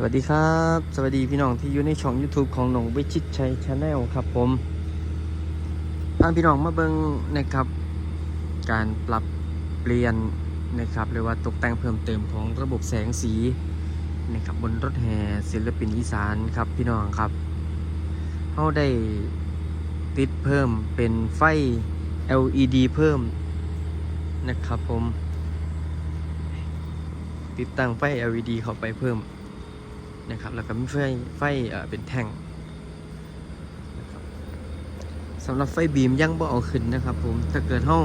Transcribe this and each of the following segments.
สวัสดีครับ สวัสดีพี่น้องที่อยู่ในช่อง YouTube ของหนงวิชิตชัยชาแนลครับผมพาพี่น้องมาเบิ่งนะครับ การปรับเปลี่ยนนะครับหรือว่าตกแต่งเพิ่มเติมของระบบแสงสีนะครับบนรถแห่ศิลปินอีสานครับพี่น้องครับเขาได้ติดเพิ่มเป็นไฟ LED เพิ่มนะครับผม ติดตั้งไฟ LED เข้าไปเพิ่ม นะครับ แล้วก็มีไฟไฟเอ่อเป็นแท่งสำหรับไฟบีมยังบ่เอาขึ้นนะครับ ผม ถ้าเกิดห้อง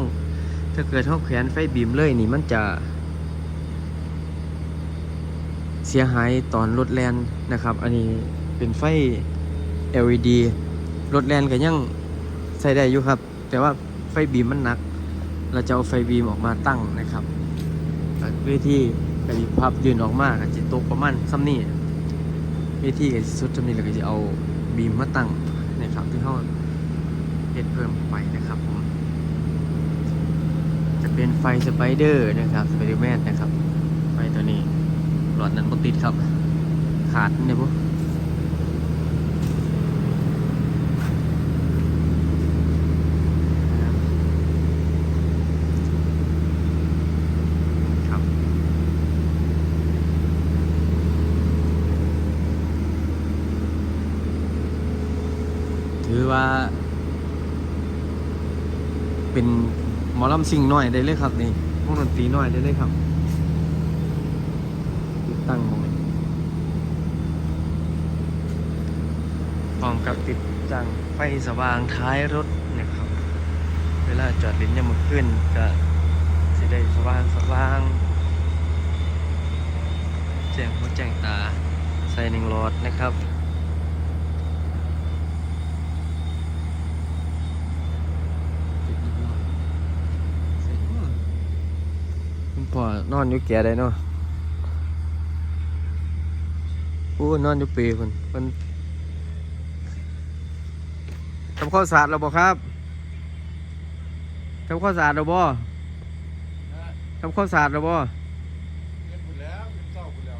ถ้าเกิดห้องแขวนไฟบีมเลยนี่มันจะ เสียหายตอนรถแลนนะครับ อันนี้เป็นไฟ LED รถแลนก็ยังใช้ได้อยู่ครับ แต่ว่าไฟบีมมันหนัก เราจะเอาไฟบีมออกมาตั้งนะครับเวทีกระดิพับยืนออกมากจะตกประมาณซ้ำนี่ เวทีก็สิสุดจะมีเราก็จะเอาบีมมาตั้งนะครับที่เขาเฮ็ดเพิ่มไปนะครับผมจะเป็นไฟสไปเดอร์นะครับสไปเดอร์แมนนะครับ ไฟตัวนี้หลอดนั้นบ่ติดครับ ขาดเนี่ยปุ๊ครับ ถือว่า เป็นหมอลำซิงน้อยได้เลยครับนี่พวกดนตรีน้อยได้เลยครับ ติดตั้งตรงนี้พร้อมกับติดจังไฟสว่างท้ายรถนะครับ เวลาจอดลิ้นยามมือขึ้นก็สิได้สว่างสว่างแจ้งหัวแจ้งตาใส่หนึ่งหลอดนะครับ คุณ พ่อนอนอยู่แก่ได้เนาะอู้นอนอยู่ปีคนคนทำข้าวสารเราบ่ครับทำข้าวสารเราบ่ทำข้าวสารเราบ่เงินหมดแล้วเงินเศร้าหมดแล้ว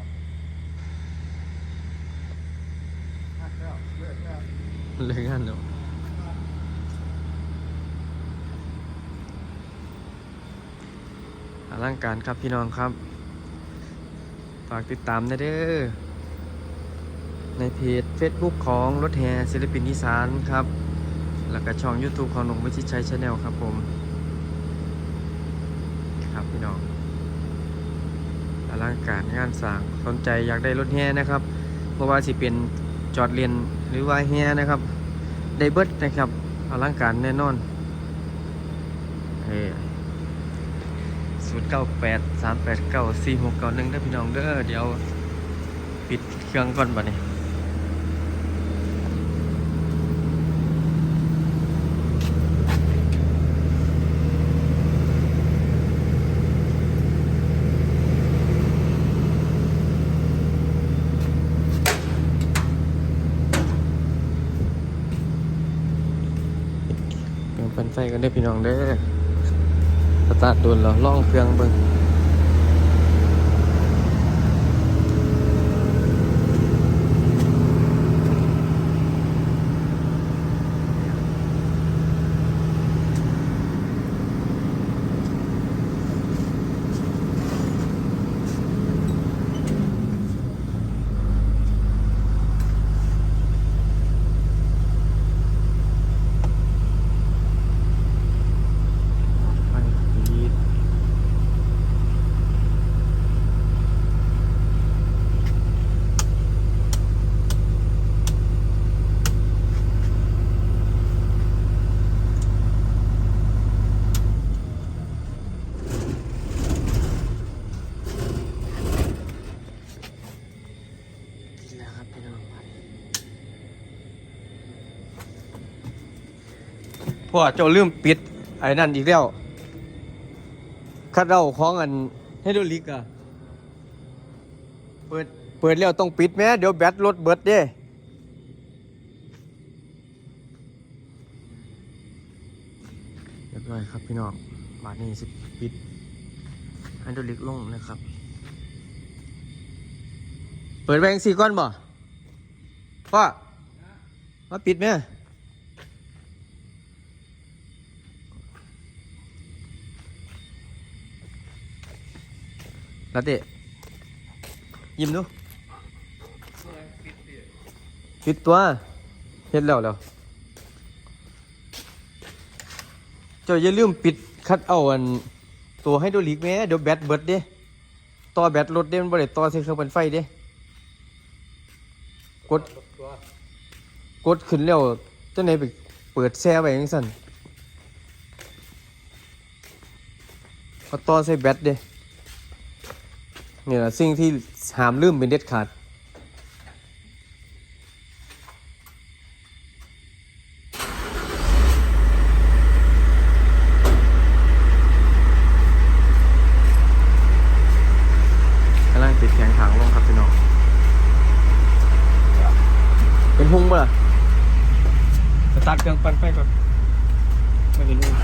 หักแล้วเลิกแล้วเลยงั้นเนาะ ลังการครับพี่น้องครับ ฝากติดตามนะเด้อ ในเพจ Facebook ของรถแห่ศิลปินอีสานครับ แล้วก็ช่อง YouTube ของหนุ่มวิชิตชัยชาแนลครับผม ครับพี่น้องอลังการงานสร้างสนใจอยากได้รถแห่นะครับเพราะว่าสิเป็นจอดเรียนหรือว่าแห่นะครับ ได้เบิดนะครับอลังการแน่นอนเฮ้ ศูนย์เก้าแปดสามแปดเก้าสี่หกเก้าหนึ่งได้พี่น้องเด้อเดี๋ยวปิดเครื่องก่อนบัดนี้เปลี่ยนเป็นไฟกันได้พี่น้องเด้อ สตาร์ทโดนแล้วล่องเครื่องเบิ่งไฟติดติดแล้วครับพี่น้อง พ่อเจ้าลืมปิดไอ้นั่นอีกแล้วคัดเราของอันให้ดูลิกอะเปิดเปิดแล้วต้องปิดแม้เดี๋ยวแบตรถเบิดเด้เรียบร้อยครับพี่น้องบาทนี้สิปิดไฮดรอลิกลงนะครับ เปิดแบงสี่ก้อนบ่พ่อมาปิดไหม ลาเต้ยิ้มดูปิดตัวเฮ็ดแล้วแล้วเจ้าอย่าลืมปิดคัดเอาอันตัวให้ดูลิกแม่เดี๋ยวแบตเบิดเด้ต่อแบตรถเด้มันบ่ได้ต่อใส่เครื่องปั่นไฟเด้กดตัวกดขึ้นแล้วจังไดไปเปิดแช่ไว้จังซั่นเอาต่อใส่แบตเด้ นี่แหละสิ่งที่ห้ามลืมเป็นเด็ดขาดกำลังติดแข็งถังลงครับพี่น้อง เป็นหุงป่ะล่ะตาร์ทเครื่องปั่นไฟก่อนไม่เห็นหุง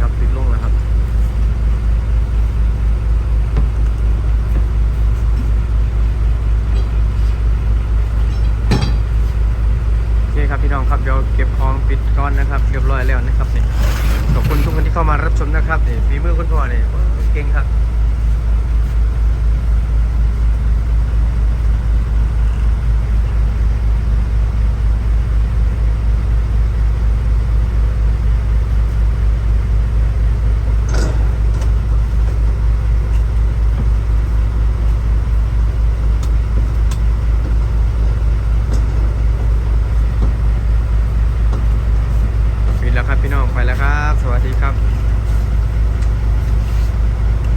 ครับติดลงแล้วครับ โอเคครับ ราเก็บของปิดก้อนนะครับเรียบร้อยแล้วนะครับนี่ขอบคุณทุกคนที่เข้ามารับชมนะครับนี่ฝีมือคุณพ่อนี่ยเก่งครับ